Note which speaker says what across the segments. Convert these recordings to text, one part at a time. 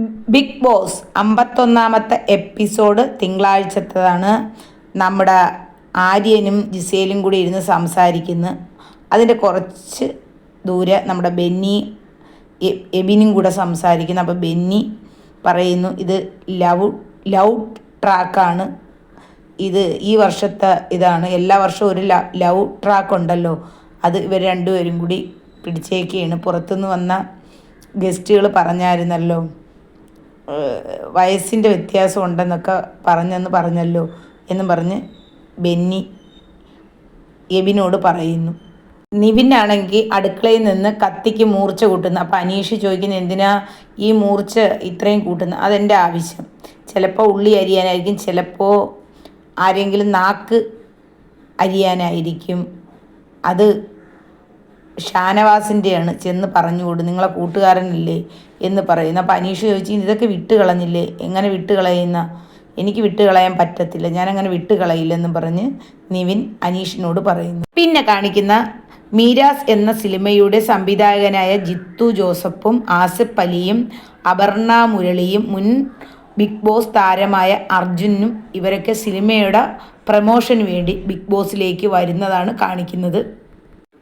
Speaker 1: Big Boss അമ്പത്തൊന്നാമത്തെ episode തിങ്കളാഴ്ചത്തതാണ് നമ്മുടെ ആര്യനും ജിസേലും കൂടി ഇരുന്ന് സംസാരിക്കുന്നു. അതിന്റെ കുറച്ച് ദൂരെ നമ്മുടെ ബെന്നി എബിനും കൂടെ സംസാരിക്കുന്നു. അപ്പോൾ ബെന്നി പറയുന്നു ഇത് ലവ് ലവ് ട്രാക്കാണ്. ഇത് ഈ വർഷത്തെ ഇതാണ്. എല്ലാ വർഷവും ഒരു ലവ് ട്രാക്ക് ഉണ്ടല്ലോ. അത് ഇവർ രണ്ടുപേരും കൂടി പിടിച്ചേക്കുകയാണ് പുറത്തുനിന്ന് വന്ന ഗസ്റ്റുകൾ പറഞ്ഞായിരുന്നല്ലോ. വയസ്സിന്റെ വ്യത്യാസം ഉണ്ടെന്നൊക്കെ പറഞ്ഞെന്ന് പറഞ്ഞല്ലോ എന്നും പറഞ്ഞ് ബെന്നി എബിനോട് പറയുന്നു. നിവിനാണെങ്കിൽ അടുക്കളയിൽ നിന്ന് കത്തിക്ക് മൂർച്ച കൂട്ടുന്നു അപ്പോൾ അനീഷ് ചോദിക്കുന്നത് എന്തിനാ ഈ മൂർച്ച ഇത്രയും കൂട്ടുന്നു? അതെന്റെ ആവശ്യം. ചിലപ്പോൾ ഉള്ളി അരിയാനായിരിക്കും ചിലപ്പോൾ ആരെങ്കിലും നാക്ക് അരിയാനായിരിക്കും. അത് ഷാനവാസിന്റെയാണ് ചെന്ന് പറഞ്ഞുകൊടു നിങ്ങളെ കൂട്ടുകാരനല്ലേ? എന്ന് പറയുന്നു അപ്പോൾ അനീഷ് ചോദിച്ചു ഇതൊക്കെ വിട്ട് കളഞ്ഞില്ലേ എങ്ങനെ വിട്ട് കളയുന്ന എനിക്ക് വിട്ട് കളയാൻ പറ്റത്തില്ല. ഞാനങ്ങനെ വിട്ട് കളയില്ലെന്ന് പറഞ്ഞ് നിവിൻ അനീഷിനോട് പറയുന്നു. പിന്നെ കാണിക്കുന്ന മീരാസ് എന്ന സിനിമയുടെ സംവിധായകനായ ജിത്തു ജോസഫും ആസിഫ് അലിയും അപർണ മുരളിയും മുൻ ബിഗ് ബോസ് താരമായ അർജുനും ഇവരൊക്കെ സിനിമയുടെ പ്രമോഷന് വേണ്ടി ബിഗ് ബോസിലേക്ക് വരുന്നതാണ് കാണിക്കുന്നത്.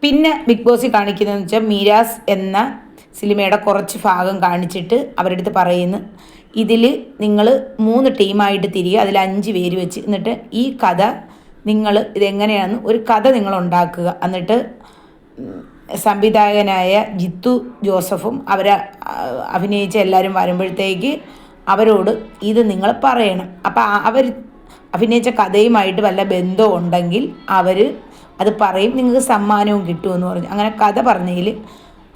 Speaker 1: പിന്നെ ബിഗ് ബോസിൽ കാണിക്കുന്നതെന്ന് വെച്ചാൽ മീരാസ് എന്ന സിനിമയുടെ കുറച്ച് ഭാഗം കാണിച്ചിട്ട് അവരുടെ അടുത്ത് പറയുന്നു. ഇതിൽ നിങ്ങൾ മൂന്ന് ടീമായിട്ട് തിരികെ അതിൽ അഞ്ച് പേര് വെച്ച്. എന്നിട്ട് ഈ കഥ നിങ്ങൾ ഇതെങ്ങനെയാണെന്ന് ഒരു കഥ നിങ്ങൾ ഉണ്ടാക്കുക. എന്നിട്ട് സംവിധായകനായ ജിത്തു ജോസഫും അവരെ അഭിനയിച്ച എല്ലാവരും വരുമ്പോഴത്തേക്ക് അവരോട് ഇത് നിങ്ങൾ പറയണം. അപ്പോൾ അവർ അഭിനയിച്ച കഥയുമായിട്ട് വല്ല ബന്ധവും ഉണ്ടെങ്കിൽ അവർ അത് പറയും നിങ്ങൾക്ക് സമ്മാനവും കിട്ടുമെന്ന് പറഞ്ഞു. അങ്ങനെ കഥ പറഞ്ഞതിൽ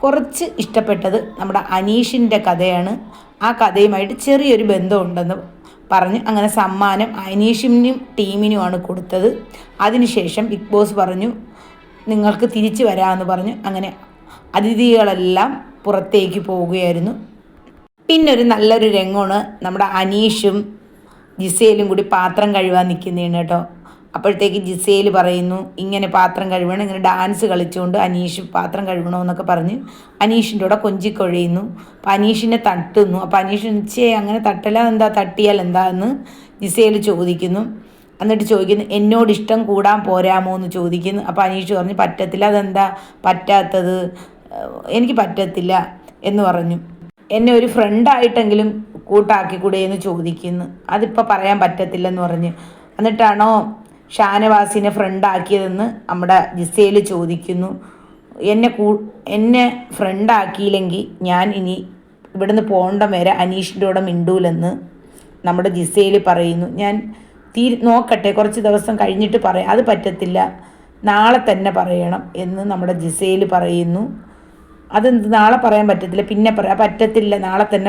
Speaker 1: കുറച്ച് ഇഷ്ടപ്പെട്ടത് നമ്മുടെ അനീഷിന്റെ കഥയാണ്. ആ കഥയുമായിട്ട് ചെറിയൊരു ബന്ധമുണ്ടെന്ന് പറഞ്ഞ് അങ്ങനെ സമ്മാനം അനീഷിനും ടീമിനുമാണ് കൊടുത്തത്. അതിനുശേഷം ബിഗ് ബോസ് പറഞ്ഞു നിങ്ങൾക്ക് തിരിച്ചു വരാമെന്ന് പറഞ്ഞു. അങ്ങനെ അതിഥികളെല്ലാം പുറത്തേക്ക് പോവുകയായിരുന്നു. പിന്നെ ഒരു നല്ലൊരു രംഗമാണ് നമ്മുടെ അനീഷും ജിസയിലും കൂടി പാത്രം കഴുകാൻ നിൽക്കുന്നതാണ് കേട്ടോ. അപ്പോഴത്തേക്ക് ജിസേൽ പറയുന്നു ഇങ്ങനെ പാത്രം കഴുകണം ഇങ്ങനെ ഡാൻസ് കളിച്ചുകൊണ്ട് അനീഷ് പാത്രം കഴുകണമെന്നൊക്കെ പറഞ്ഞ് അനീഷിന്റെ കൂടെ കൊഞ്ചിക്കൊഴയുന്നു. അപ്പോൾ അനീഷിനെ തട്ടുന്നു. അപ്പോൾ അനീഷ് ചേ അങ്ങനെ തട്ടല എന്താ തട്ടിയാൽ എന്താ എന്ന് ജിസേൽ ചോദിക്കുന്നു. എന്നിട്ട് ചോദിക്കുന്നു എന്നോട് ഇഷ്ടം കൂടാൻ പോരാമോ? എന്ന് ചോദിക്കുന്നു. അപ്പോൾ അനീഷ് പറഞ്ഞു പറ്റത്തില്ല അതെന്താ? പറ്റാത്തത് എനിക്ക് പറ്റത്തില്ല എന്ന് പറഞ്ഞു. എന്നെ ഒരു ഫ്രണ്ടായിട്ടെങ്കിലും കൂട്ടാക്കിക്കൂടെ എന്ന് ചോദിക്കുന്നു. അതിപ്പോൾ പറയാൻ പറ്റത്തില്ലെന്ന് പറഞ്ഞ്. എന്നിട്ടാണോ ഷാനവാസിനെ ഫ്രണ്ടാക്കിയതെന്ന് നമ്മുടെ ജിസേൽ ചോദിക്കുന്നു. എന്നെ കൂ എന്നെ ഫ്രണ്ടാക്കിയില്ലെങ്കിൽ ഞാൻ ഇനി ഇവിടുന്ന് പോകേണ്ട വരെ അനീഷിന്റെ കൂടെ മിണ്ടൂലെന്ന് നമ്മുടെ ജിസേൽ പറയുന്നു. ഞാൻ തീ നോക്കട്ടെ കുറച്ച് ദിവസം കഴിഞ്ഞിട്ട് പറയാം. അത് പറ്റത്തില്ല. നാളെ തന്നെ പറയണം എന്ന് നമ്മുടെ ജിസേൽ പറയുന്നു. അത് നാളെ പറയാൻ പറ്റത്തില്ല പിന്നെ പറയാം. പറ്റത്തില്ല നാളെ തന്നെ